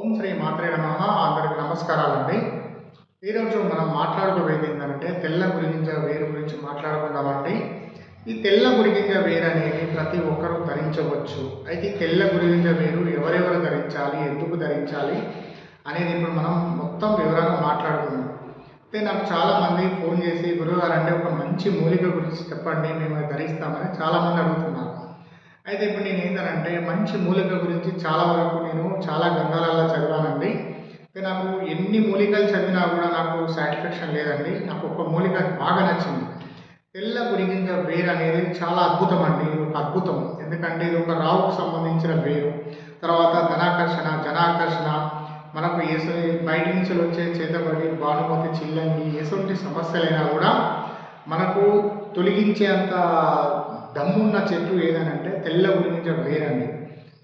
ఓం శ్రీ మాత్రే నమ. అందరికి నమస్కారాలండి. ఈరోజు మనం మాట్లాడుకోబోయేది ఏంటంటే తెల్ల గురిగింజ వేరు గురించి మాట్లాడుకుందామండి. ఈ తెల్ల గురిగింజ వేరు అనేది ప్రతి ఒక్కరూ ధరించవచ్చు. అయితే తెల్ల గురిగింజ వేరు ఎవరెవరు ధరించాలి ఎందుకు ధరించాలి అనేది ఇప్పుడు మనం మొత్తం వివరంగా మాట్లాడుకుందాం. అయితే నాకు చాలామంది ఫోన్ చేసి గురువు గారు అంటే ఒక మంచి మూలిక గురించి చెప్పండి మేము ధరిస్తామని చాలామంది అడుగుతున్నారు. అయితే ఇప్పుడు నేను ఏంటంటే మంచి మూలిక గురించి చాలా వరకు నేను చాలా గ్రంథాలలో చదివానండి. అయితే నాకు ఎన్ని మూలికలు చదివినా కూడా నాకు సాటిస్ఫాక్షన్ లేదండి. నాకు ఒక మూలిక బాగా నచ్చింది. తెల్ల గురిగింజ వేరు అనేది చాలా అద్భుతం అండి ఇది ఒక అద్భుతం. ఎందుకంటే ఇది ఒక రావుకు సంబంధించిన వేరు. తర్వాత ధనాకర్షణ జనాకర్షణ మనకు ఏసు బయట నుంచి వచ్చే చేతబడి భానుమతి చిల్లంగి ఎటువంటి సమస్యలైనా కూడా మనకు తొలగించేంత దమ్మున్న చెట్టు ఏదనంటే తెల్ల గురిగింజ వేరండి.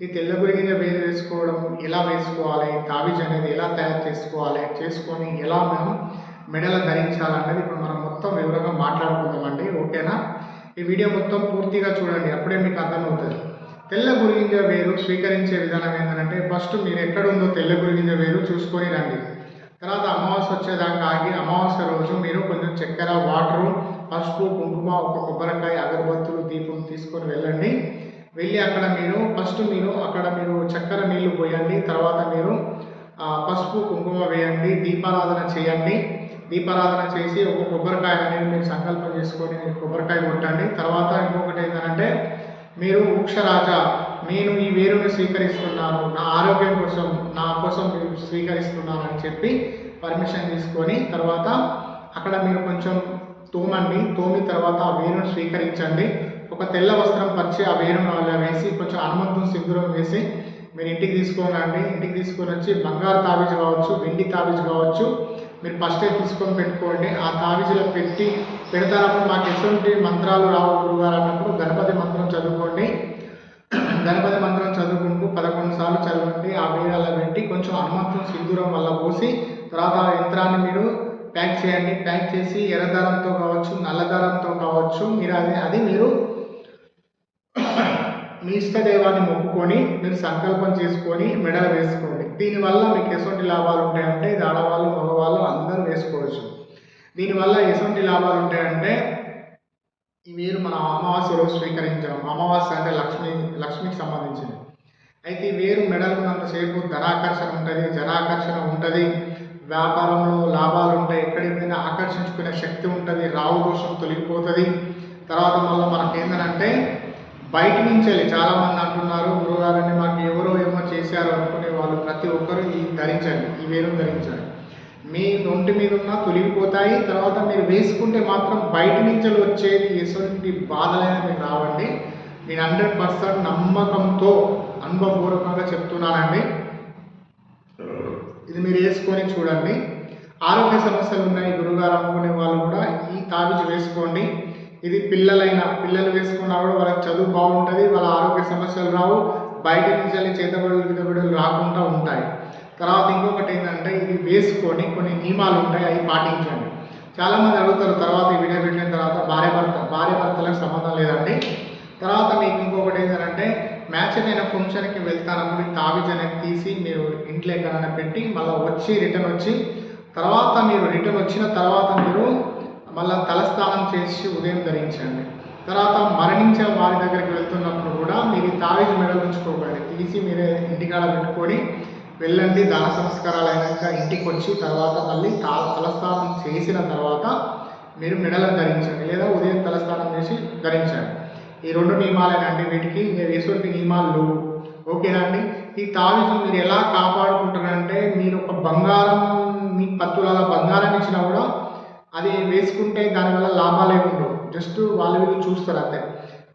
ఈ తెల్ల గురిగింజ వేరు వేసుకోవడం ఎలా వేసుకోవాలి? తావిజ్ అనేది ఎలా తయారు చేసుకోవాలి? చేసుకొని ఎలా మనం మెడలు ధరించాలన్నది ఇప్పుడు మనం మొత్తం వివరంగా మాట్లాడుకుందామండి. ఓకేనా? ఈ వీడియో మొత్తం పూర్తిగా చూడండి. అప్పుడే మీకు అర్థమవుతుంది. తెల్ల గురిగింజ వేరు స్వీకరించే విధానం ఏంటంటే ఫస్ట్ మీరు ఎక్కడుందో తెల్ల గురిగింజ వేరు చూసుకొని రండి. తర్వాత అమావాస్య వచ్చేదాకా ఆగి అమావాస్య రోజు మీరు కొంచెం చక్కెర వాటరు పసుపు కుంకుమ ఒక కొబ్బరికాయ అగరబత్తులు దీపం తీసుకొని వెళ్ళండి. వెళ్ళి అక్కడ మీరు ఫస్ట్ మీరు అక్కడ మీరు చక్కెర నీళ్ళు పోయండి. తర్వాత మీరు పసుపు కుంకుమ వేయండి. దీపారాధన చేయండి. దీపారాధన చేసి ఒక కొబ్బరికాయ అనేది మీరు సంకల్పం చేసుకొని మీరు కొబ్బరికాయ కొట్టండి. తర్వాత ఇంకొకటి ఏంటంటే మీరు వృక్షరాజ నేను ఈ వేరుని స్వీకరిస్తున్నాను. నా ఆరోగ్యం కోసం నా కోసం మీరు స్వీకరిస్తున్నాను అని చెప్పి పర్మిషన్ తీసుకొని తర్వాత అక్కడ మీరు కొంచెం తోమండి తోమి తర్వాత ఆ వేరును స్వీకరించండి. ఒక తెల్ల వస్త్రం పరిచి ఆ వేరును అలా వేసి కొంచెం హనుమంతుని సింధూరం వేసి మీరు ఇంటికి తీసుకొని రండి ఇంటికి తీసుకొని వచ్చి బంగారు తాబేజ్ కావచ్చు వెండి తాబేజ్ కావచ్చు మీరు ఫస్టే తీసుకొని పెట్టుకోండి. ఆ తాబేజీలో పెట్టి పెడతారప్పుడు మాకు ఎటువంటి మంత్రాలు రావు గురుగారు అన్నప్పుడు గణపతి మంత్రం చదువుకోండి. గణపతి మంత్రం చదువుకుంటూ పదకొండు సార్లు చదవండి. ఆ వేడాల పెట్టి కొంచెం హనుమంతుని సింధూరం వల్ల పోసి తర్వాత ఆ యంత్రాన్ని మీరు ప్యాక్ చేయండి. ప్యాక్ చేసి ఎర్రదారంతో కావచ్చు నల్లదారంతో కావచ్చు మీరు అది అది మీరు మీ ఇష్టదైవాన్ని మొక్కుకొని మీరు సంకల్పం చేసుకొని మెడలు వేసుకోండి. దీనివల్ల మీకు ఎటువంటి లాభాలు ఉంటాయంటే ఇది ఆడవాళ్ళు మగవాళ్ళు అందరూ వేసుకోవచ్చు. దీనివల్ల ఎటువంటి లాభాలు ఉంటాయంటే మీరు మన అమావాస్య రోజు స్వీకరించడం. అమావాస్య అంటే లక్ష్మి లక్ష్మికి సంబంధించింది. అయితే వేరు మెడలు ఉన్నంతసేపు ధనాకర్షణ ఉంటుంది జనాకర్షణ ఉంటుంది. వ్యాపారంలో లాభాలు ఉంటాయి ఎక్కడికి ఆకర్షించుకునే శక్తి ఉంటుంది రావు దోషం తొలగిపోతుంది. తర్వాత మళ్ళీ మనకి ఏంటంటే బయట నుంచి వెళ్ళి చాలామంది అంటున్నారు గురుగారని మాకు ఎవరో ఏమో చేశారు అనుకునే వాళ్ళు ప్రతి ఒక్కరూ ఈ ధరించండి ఈ వేరు ధరించండి మీ ఒంటి మీద ఉన్న తొలగిపోతాయి తర్వాత మీరు వేసుకుంటే మాత్రం బయట నుంచి వచ్చేది ఎటువంటి బాధలైనా మీరు రావండి. నేను హండ్రెడ్ పర్సెంట్ నమ్మకంతో అనుభవపూర్వకంగా చెప్తున్నానండి. ఇది మీరు వేసుకొని చూడండి. ఆరోగ్య సమస్యలు ఉన్నాయి గురువుగారు అనుకునే వాళ్ళు కూడా ఈ తాబిజ్ వేసుకోండి. ఇది పిల్లలైన పిల్లలు వేసుకున్నా కూడా వాళ్ళకి చదువు బాగుంటుంది వాళ్ళ ఆరోగ్య సమస్యలు రావు బయట నుంచి వెళ్ళి చేతబడులు గితబడులు రాకుండా ఉంటాయి. తర్వాత ఇంకొకటి ఏంటంటే ఇది వేసుకొని కొన్ని నియమాలు ఉంటాయి అవి పాటించండి. చాలామంది అడుగుతారు తర్వాత ఈ వీడియో పెట్టిన తర్వాత భార్య భర్త భార్య భర్తలకు సంబంధం లేదండి. తర్వాత మీకు ఇంకొకటి ఏంటంటే మ్యాచ్ నేను ఫంక్షన్కి వెళ్తానప్పుడు తావిజ్ అనేది తీసి మీరు ఇంట్లో ఎక్కడైనా పెట్టి మళ్ళీ వచ్చి రిటర్న్ వచ్చి తర్వాత మీరు రిటర్న్ వచ్చిన తర్వాత మీరు మళ్ళీ తలస్నానం చేసి ఉదయం ధరించండి. తర్వాత మరణించిన వారి దగ్గరికి వెళ్తున్నప్పుడు కూడా మీరు తావిజ్ మెడల్ ఉంచుకోకండి. తీసి మీరే ఇంటికాడ పెట్టుకొని వెళ్ళండి. దాన సంస్కారాలు అయినాక ఇంటికి వచ్చి తర్వాత మళ్ళీ తా తలస్నానం చేసిన తర్వాత మీరు మెడలను ధరించండి. లేదా ఉదయం తలస్నానం చేసి ధరించండి. ఈ రెండు నియమాలేనండి వీటికి. మీరు ఎటువంటి నియమాలు లేవు. ఓకేనా అండి? ఈ తావిజు మీరు ఎలా కాపాడుకుంటారంటే మీరు ఒక బంగారం మీ పత్తులలో బంగారం ఇచ్చినా కూడా అది వేసుకుంటే దానివల్ల లాభాలే ఉండవు. జస్ట్ వాళ్ళు వీళ్ళు చూస్తారు అంతే.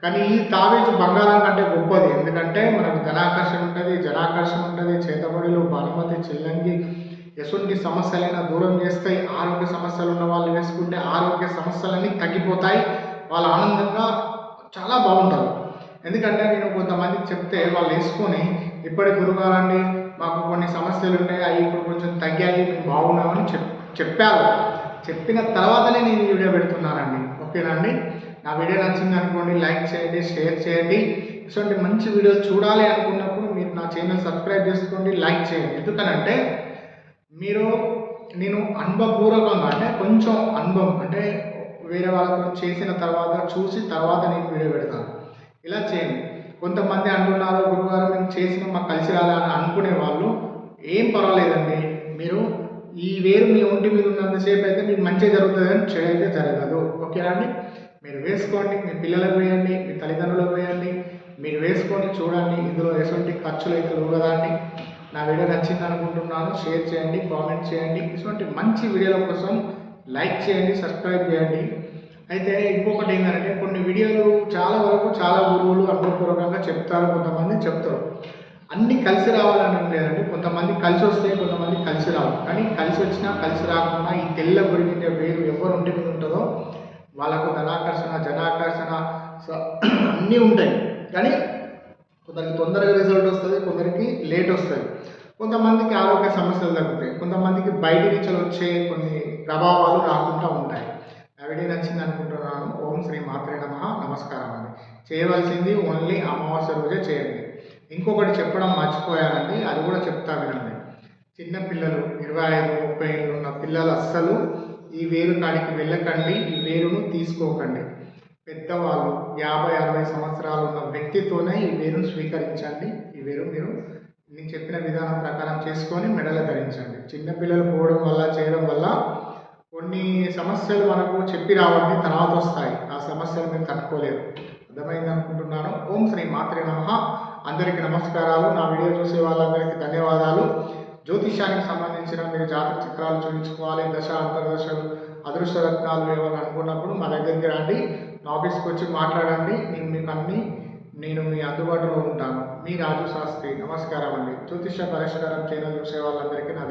కానీ ఈ తావేజు బంగారం కంటే గొప్పది. ఎందుకంటే మనకు ధనాకర్షణ ఉంటుంది జనాకర్షణ ఉంటుంది చేతబడిలో భానుమతి చెల్లంగి ఎటువంటి సమస్యలైనా దూరం చేస్తాయి. ఆరోగ్య సమస్యలు ఉన్న వాళ్ళు వేసుకుంటే ఆరోగ్య సమస్యలన్నీ తగ్గిపోతాయి. వాళ్ళు ఆనందంగా చాలా బాగుంటారు. ఎందుకంటే నేను కొంతమందికి చెప్తే వాళ్ళు వేసుకొని ఇప్పటి గురుగారండి మాకు కొన్ని సమస్యలు ఉన్నాయి అవి ఇప్పుడు కొంచెం తగ్గాయి మేము బాగున్నామని చెప్ చెప్పారు. చెప్పిన తర్వాతనే నేను వీడియో పెడుతున్నానండి. ఓకేనండి? నా వీడియో నచ్చింది అనుకోండి లైక్ చేయండి షేర్ చేయండి. ఇటువంటి మంచి వీడియోలు చూడాలి అనుకున్నప్పుడు మీరు నా ఛానల్ సబ్స్క్రైబ్ చేసుకోండి లైక్ చేయండి. ఎందుకనంటే మీరు నేను అనుభవపూర్వకంగా అంటే కొంచెం అనుభవం అంటే వేరే వాళ్ళతో చేసిన తర్వాత చూసి తర్వాత నేను వీడియో పెడతాను. ఇలా చేయండి. కొంతమంది అంటున్నారు గురువారం మేము చేసిన మాకు కలిసి రాలని అనుకునే వాళ్ళు ఏం పర్వాలేదండి. మీరు ఈ వేరు మీ ఒంటి మీద ఉన్నంతసేపు అయితే మీకు మంచిగా జరుగుతుంది అని చెడు అయితే జరగదు. ఓకేనా అండి? మీరు వేసుకోండి మీ పిల్లలకు వేయండి మీ తల్లిదండ్రులకు వేయండి. మీరు వేసుకొని చూడండి ఇందులో ఎటువంటి ఖర్చులు అయితే లేవు కదా అండి. నా వీడియో నచ్చింది అనుకుంటున్నాను షేర్ చేయండి కామెంట్ చేయండి. ఇటువంటి మంచి వీడియోల కోసం లైక్ చేయండి సబ్స్క్రైబ్ చేయండి. అయితే ఇంకొకటి ఏంటంటే కొన్ని వీడియోలు చాలా వరకు చాలా గురువులు అనుభవపూర్వకంగా చెప్తారు కొంతమంది చెప్తారు. అన్నీ కలిసి రావాలని లేదండి. కొంతమంది కలిసి వస్తే కొంతమంది కలిసి రావు. కానీ కలిసి వచ్చినా కలిసి రాకుండా ఈ తెల్ల గురిగిండే వేరు ఎవరు ఉంటే మీద ఉంటుందో వాళ్ళకు ధనాకర్షణ జనాకర్షణ అన్నీ ఉంటాయి. కానీ కొందరికి తొందరగా రిజల్ట్ వస్తుంది కొందరికి లేట్ వస్తుంది. కొంతమందికి ఆరోగ్య సమస్యలు తగ్గుతాయి. కొంతమందికి బయట నుంచి వచ్చే కొన్ని ప్రభావాలు రాకుండా ఉంటాయి. ఆ వీడియో నచ్చింది అనుకుంటున్నాను. ఓం శ్రీ మాత్రే నమ. నమస్కారం అండి. చేయవలసింది ఓన్లీ అమావాస్య రోజే చేయండి. ఇంకొకటి చెప్పడం మర్చిపోయానండి. అది కూడా చెప్తా వినండి. చిన్న పిల్లలు ఇరవై ఐదు ముప్పై ఏళ్ళు ఉన్న పిల్లలు అస్సలు ఈ వేరు కాడికి వెళ్ళకండి. ఈ వేరును తీసుకోకండి. పెద్దవాళ్ళు యాభై అరవై సంవత్సరాలు ఉన్న వ్యక్తితోనే ఈ వేరును స్వీకరించండి. ఈ వేరు మీరు నేను చెప్పిన విధానం ప్రకారం చేసుకొని మెడలు ధరించండి. చిన్నపిల్లలు పోవడం వల్ల చేయడం వల్ల కొన్ని సమస్యలు మనకు చెప్పి రావండి తర్వాత వస్తాయి. ఆ సమస్యలు మీరు తట్టుకోలేరు అర్థమైంది అనుకుంటున్నాను? ఓం శ్రీ మాత్రే నమ. అందరికీ నమస్కారాలు. నా వీడియో చూసే వాళ్ళందరికీ ధన్యవాదాలు. జ్యోతిష్యానికి సంబంధించిన మీరు జాతక చక్రాలు చూపించుకోవాలి. దశ అంతర్దశలు అదృష్ట రత్నాలు ఏమైనా అనుకున్నప్పుడు మా దగ్గరికి రండి. నా ఆఫీస్కి వచ్చి మాట్లాడండి. నేను మీకు అన్ని నేను మీ అందుబాటులో ఉంటాను. మీ రాజు శాస్త్రి. నమస్కారం అండి. జ్యోతిష పరిష్కారం చేయడం చూసే వాళ్ళందరికీ నా